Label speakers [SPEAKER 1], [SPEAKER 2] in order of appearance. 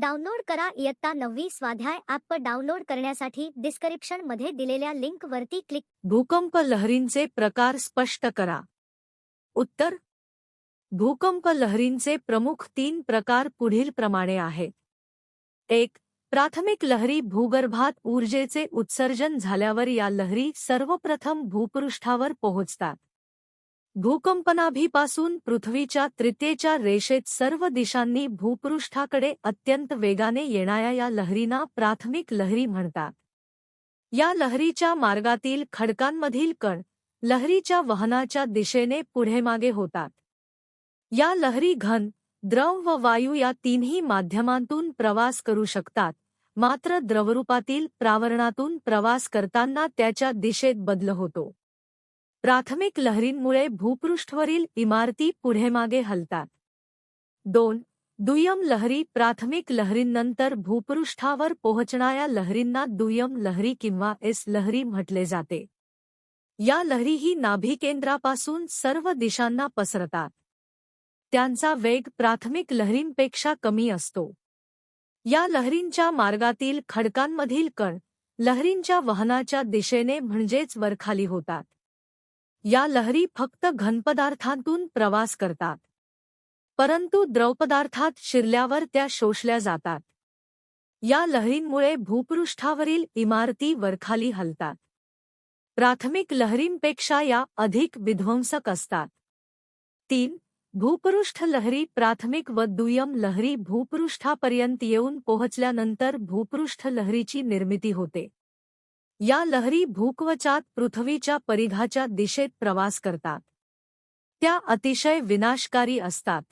[SPEAKER 1] Download करा इयत्ता नववी स्वाध्याय ॲप डाउनलोड करण्यासाठी डिस्क्रिप्शनमध्ये दिलेल्या लिंक वरती क्लिक
[SPEAKER 2] भूकंप लहरींचे प्रकार स्पष्ट करा. उत्तर. भूकंप लहरींचे प्रमुख तीन प्रकार पुढील प्रमाणे आहेत. एक प्राथमिक लहरी भूगर्भात ऊर्जेचे उत्सर्जन झाल्यावर या लहरी सर्वप्रथम भूपृष्ठावर पोहोचतात. भूकंपनाभीपासून पृथ्वीच्या त्रितेच्या रेषेत सर्व दिशांनी भूपृष्ठाकडे अत्यंत वेगाने येणाऱ्या या लहरींना प्राथमिक लहरी म्हणतात. या लहरीच्या मार्गातील खडकांमधील कण लहरीच्या वहनाच्या दिशेने पुढेमागे होतात. या लहरी घन द्रव व वायू या तिन्ही माध्यमांतून प्रवास करू शकतात मात्र द्रवरूपातील प्रावरणातून प्रवास करताना त्याच्या दिशेत बदल होतो. प्राथमिक लहरींमुळे भूपृष्ठवरील इमारती पुढेमागे हलतात. दोन दुय्यम लहरी प्राथमिक लहरींनंतर भूपृष्ठावर पोहोचणाऱ्या लहरींना दुय्यम लहरी किंवा एस लहरी म्हटले जाते. या लहरी ही नाभिकेंद्रापासून सर्व दिशांना पसरतात. त्यांचा वेग प्राथमिक लहरींपेक्षा कमी असतो. या लहरींच्या मार्गातील खडकांमधील कण लहरींच्या वहनाच्या दिशेने म्हणजेच वरखाली होतात. या लहरी फक्त घनपदार्थांतून प्रवास करतात. परंतु द्रवपदार्थात शिरल्यावर त्या शोषल्या जातात. या लहरींमुळे भूपृष्ठावरील इमारती वरखाली हलतात. प्राथमिक लहरींपेक्षा या अधिक विध्वंसक असतात. तीन भूपृष्ठ लहरी प्राथमिक व दुय्यम लहरी भूपृष्ठापर्यंत येऊन पोहोचल्यानंतर भूपृष्ठ लहरीची निर्मिती होते. या लहरी भूकवचात पृथ्वीच्या परिघाच्या दिशेत प्रवास करतात. त्या अतिशय विनाशकारी असतात.